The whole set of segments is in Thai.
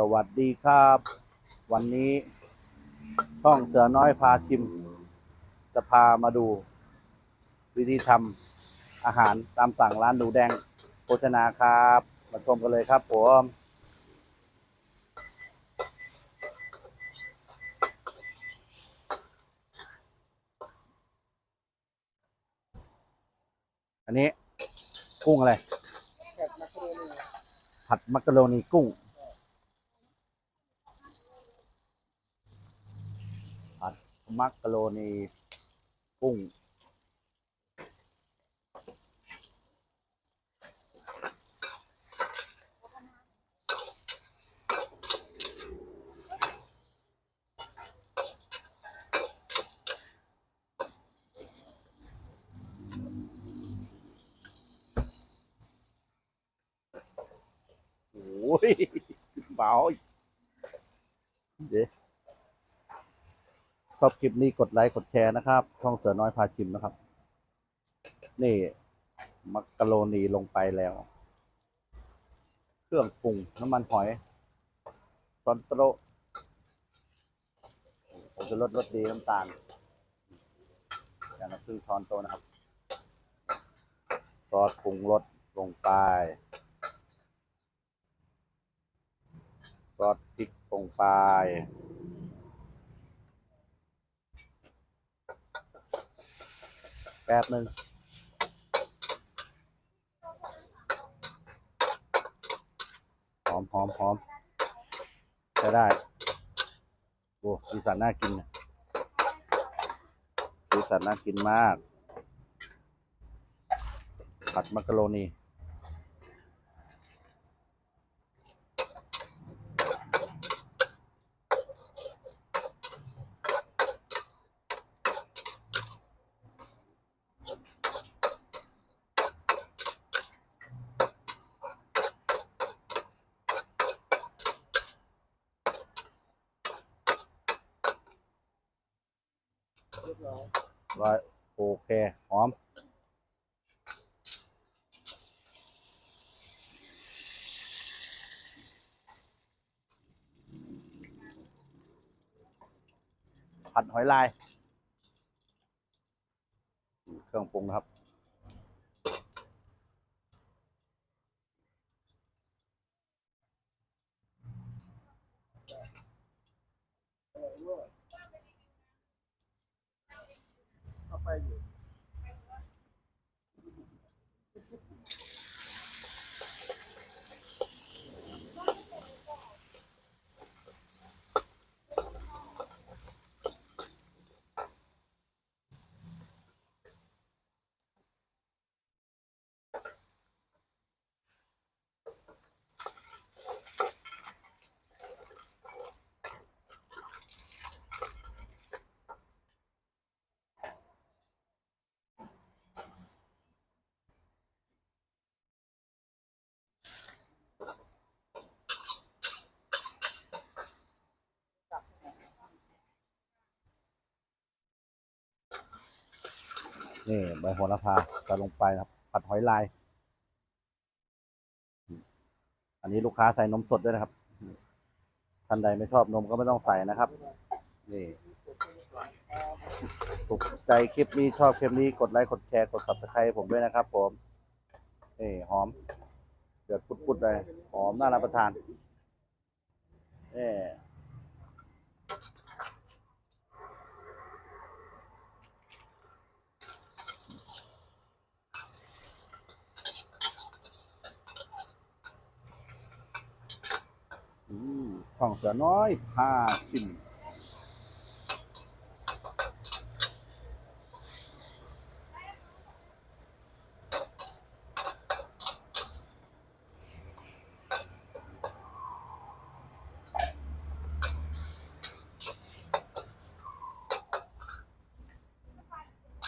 สวัสดีครับ วันนี้ช่องเสือน้อยพาชิม จะพามาดู วิธีทำอาหารตามสั่งร้านหนูแดงโภชนาครับ มาชมกันเลยครับผมอันนี้กุ้งอะไร ผัดมักกะโรนีกุ้ง ผัด มักกะโรนีกุ้งโอ้ยเบาอีกเดี๋ยว ชอบคลิปนี้กดไลค์กดแชร์นะครับ ช่องเสือน้อยพาชิมนะครับ นี่มักกะโรนีลงไปแล้ว เครื่องปรุงน้ำมันหอยซอนโตรผมจะลดรสดีน้ำตาลอย่างละครึ่งช้อนโตนะครับ ซอสปรุงรสลงไป ซอสพริกลงไป แป๊บหนึ่งหอมหอมหอมจะได้โอ้สีสันน่ากินนะสีสันน่ากินมาก ผัดมักกะโรนี ร้อยโอเคหอม ผัดหอยลาย เครื่องปรุงนะครับ นี่ใบโหระพาใส่ลงไปครับ ผัดหอยลาย อันนี้ลูกค้าใส่นมสดด้วยนะครับท่านใดไม่ชอบนมก็ไม่ต้องใส่นะครับ นี่ถูกใจคลิปนี้ชอบคลิปนี้กดไลค์กดแชร์กด subscribe ผมด้วยนะครับ ผมนี่หอมเดือดปุดๆเลยหอมน่ารับประทานนี่อืม ช่องเสือน้อยพาชิม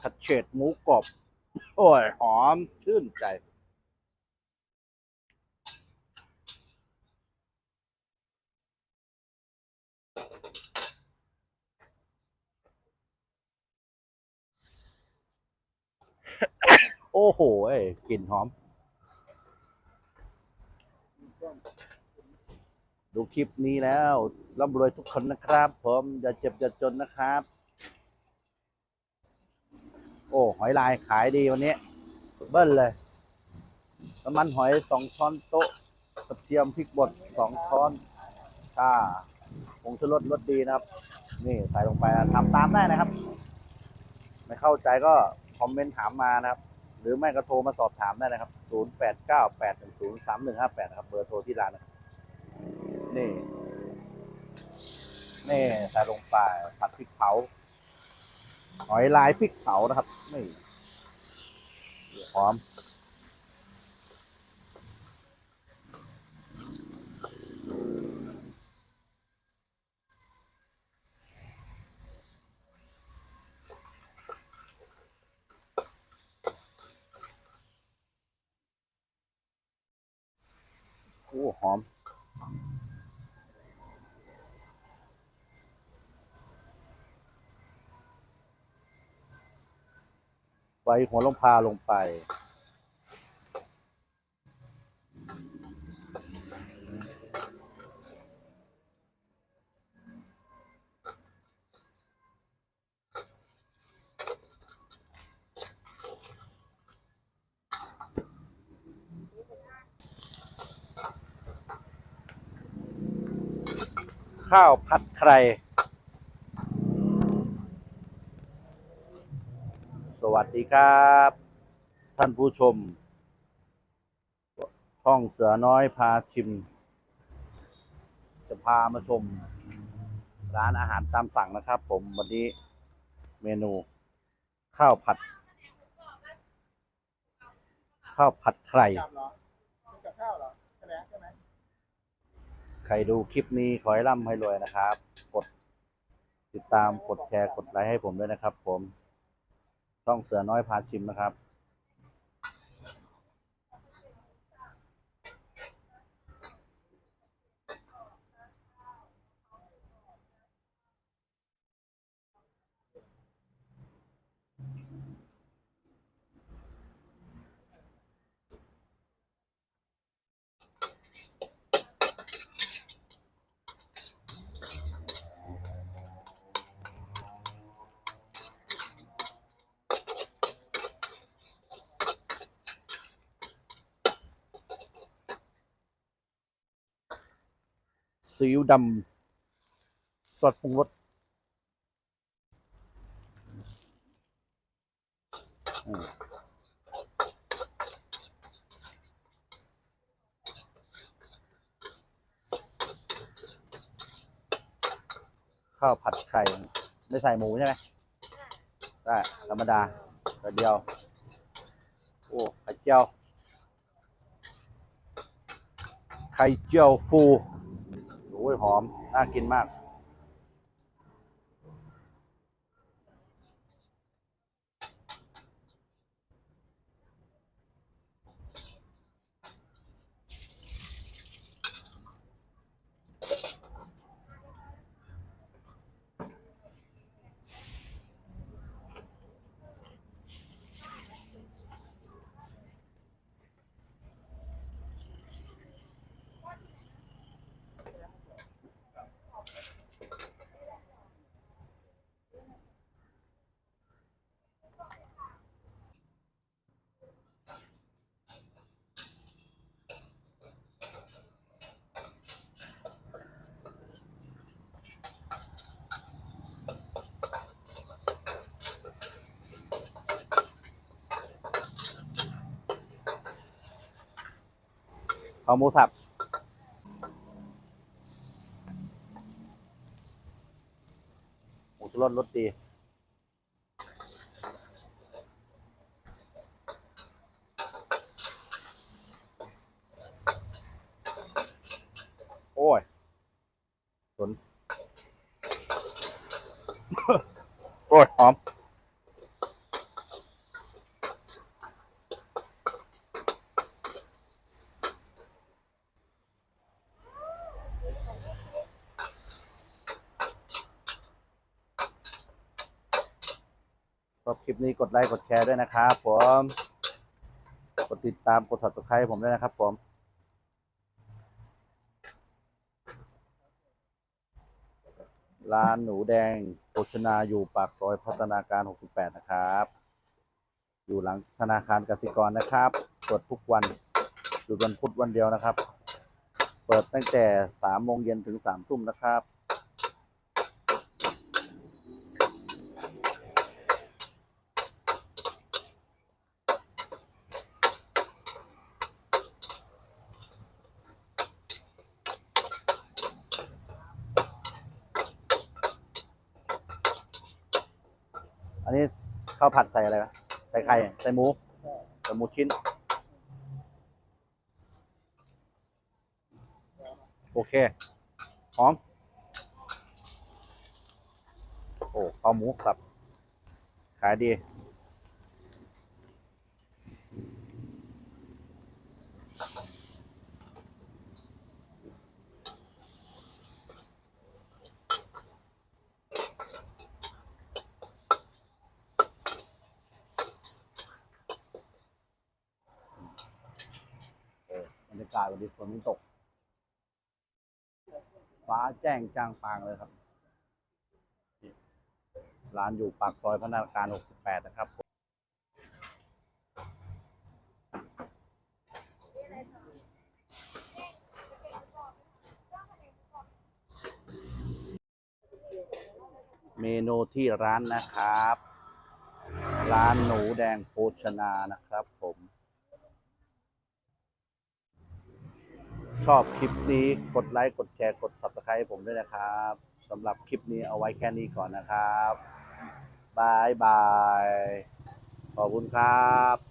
ผัดเฉดหมูกรอบ โอ้ย หอม ชื่นใจ โอ้โหกลิ่นหอม ดูคลิปนี้แล้วร่ำรวยทุกคนนะครับ ผมอย่าเจ็บอย่าจนนะครับ โอ้หอยลายขายดีวันนี้ เบิ้ลเลยน้ำมันหอยสองช้อนโต๊ะกระเทียมพริกบดสองช้อนค่าผงชูรสรสดีนะครับ นี่ใส่ลงไปนะทำตามได้นะครับ ไม่เข้าใจก็คอมเมนต์ถามมานะครับ หรือไม่ก็โทรมาสอบถามได้นะครับ 0 8 9 8 1 0 3 1 5 8 นะครับ เบอร์โทรที่ร้านนะครับ นี่ นี่ใส่ลงปลาผัดพริกเผา หอยลายพริกเผานะครับ นี่หอม อ้หอมไว้หัวลงพาลงไป ข้าวผัดไข่สวัสดีครับ ท่านผู้ชมช่องเสือน้อยพาชิม จะพามาชม ร้านอาหารตามสั่งนะครับ ผมวันนี้เมนูข้าวผัด ข้าวผัดไข่กับเหรอกินกับข้าวเหรอใช่ไหมใช่ไหม ครดูคลิปนี้ขอให้ร่ำให้รวยนะครับ กดติดตามกดแชร์กดไลค์ให้ผมด้วยนะครับ ผมช่องเสือน้อยพาชิมนะครับ ซีอิ๊วดำซอสปรุงรสข้าวผัดไข่ ไม่ใส่หมูใช่ไหมได้ธรรมดาแต่เดียว โอ้ไข่เจียวไข่เจียวฟู อ้ยหอม น่ากินมาก เอาหมูสับหมูชุรสรสดีโอ้ยสนโอ้ย หอม อบคลิปนี้กดไลค์กดแชร์ด้วยนะครับผมกดติดตามกด subscribe ผมด้วยนะครับผมร้านหนูแดงโภชนาอยู่ปากซอยพัฒนาการ 68 นะครับ อยู่หลังธนาคารกสิกรนะครับเปิดทุกวันหยุดวันพุธวันเดียวนะครับ เปิดตั้งแต่3โมงเย็นถึง3ทุ่มนะครับ อันนี้ข้าวผัดใส่อะไรวะใส่ไข่ใส่หมูใส่หมูชิ้น โอเคหอม โอ้ข้าวหมูครับ ขายดี เออบรรยา กาศวันนี้ฝนมันตก ฟ้าแจ้งจ้างปางเลยครับ ร้านอยู่ปากซอยพนักาน68 นะครับเมนูที่ร้านนะครับ ร้านหนูแดงโภชนานะครับผม ชอบคลิปนี้กดไลค์กดแชร์กด subscribe ให้ผมด้วยนะครับสำหรับคลิปนี้เอาไว้แค่นี้ก่อนนะครับบายบาย ขอบคุณครับ